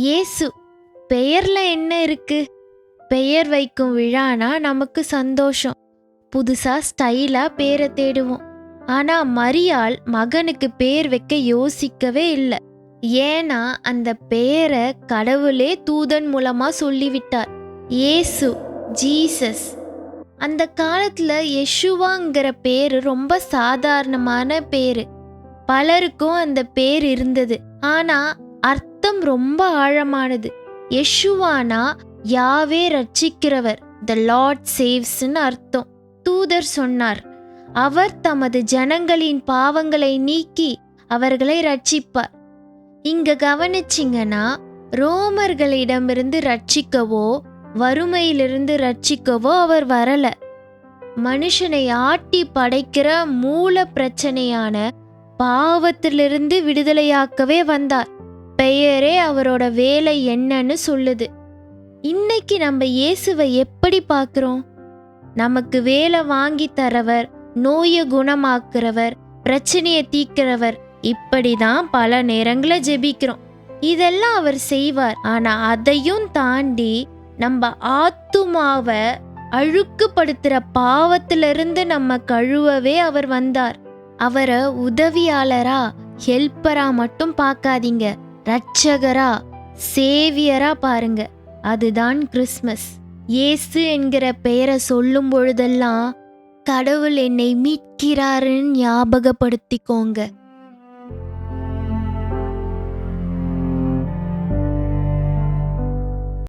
இயேசு. பெயர்ல என்ன இருக்கு? பெயர் வைக்கும் விழானா நமக்கு சந்தோஷம். புதுசா ஸ்டைலா பேரை தேடுவோம். ஆனா மரியாள் மகனுக்கு பேர் வைக்க யோசிக்கவே இல்லை. ஏன்னா அந்த பெயரை கடவுளே தூதன் மூலமா சொல்லிவிட்டார். இயேசு ஜீசஸ். அந்த காலத்துல யெஷுவாங்கிற பேரு ரொம்ப சாதாரணமான பேரு. பலருக்கும் அந்த பேர் இருந்தது. ஆனா அர்த்தம் ரொம்ப ஆழமானது. யெஷுவானா யாவே ரட்சிக்கிறவர் த லார்ட் சேவ்ஸ்ன்னு அர்த்தம். தூதர் சொன்னார். அவர் தமது ஜனங்களின் பாவங்களை நீக்கி அவர்களை ரட்சிப்பார் இங்க கவனிச்சிங்கன்னா ரோமர்களிடமிருந்து ரட்சிக்கவோ வறுமையிலிருந்து ரட்சிக்கவோ அவர் வரல. மனுஷனை ஆட்டி படைக்கிற மூல பிரச்சனையான பாவத்திலிருந்து விடுதலையாக்கவே வந்தார். பெயரே அவரோட வேலை என்னன்னு சொல்லுது. இன்னைக்கு நம்ம இயேசுவை எப்படி பார்க்குறோம்? நமக்கு வேலை வாங்கி தரவர் நோயை குணமாக்குறவர் பிரச்சனையை தீக்கிறவர் இப்படிதான் பல நேரங்களை ஜெபிக்கிறோம். இதெல்லாம் அவர் செய்வார். ஆனா அதையும் தாண்டி நம்ம ஆத்துமாவை அழுக்குப்படுத்துற பாவத்திலிருந்து நம்ம கழுவவே அவர் வந்தார். அவரை உதவியாளரா ஹெல்ப்பரா மட்டும் பார்க்காதீங்க. ரட்சகரா சேவியரா பாருங்க. அதுதான் கிறிஸ்மஸ். இயேசு என்கிற பெயரை சொல்லும் பொழுதெல்லாம் கடவுள் என்னை மீட்கிறாருன்னு ஞாபகப்படுத்திக்கோங்க.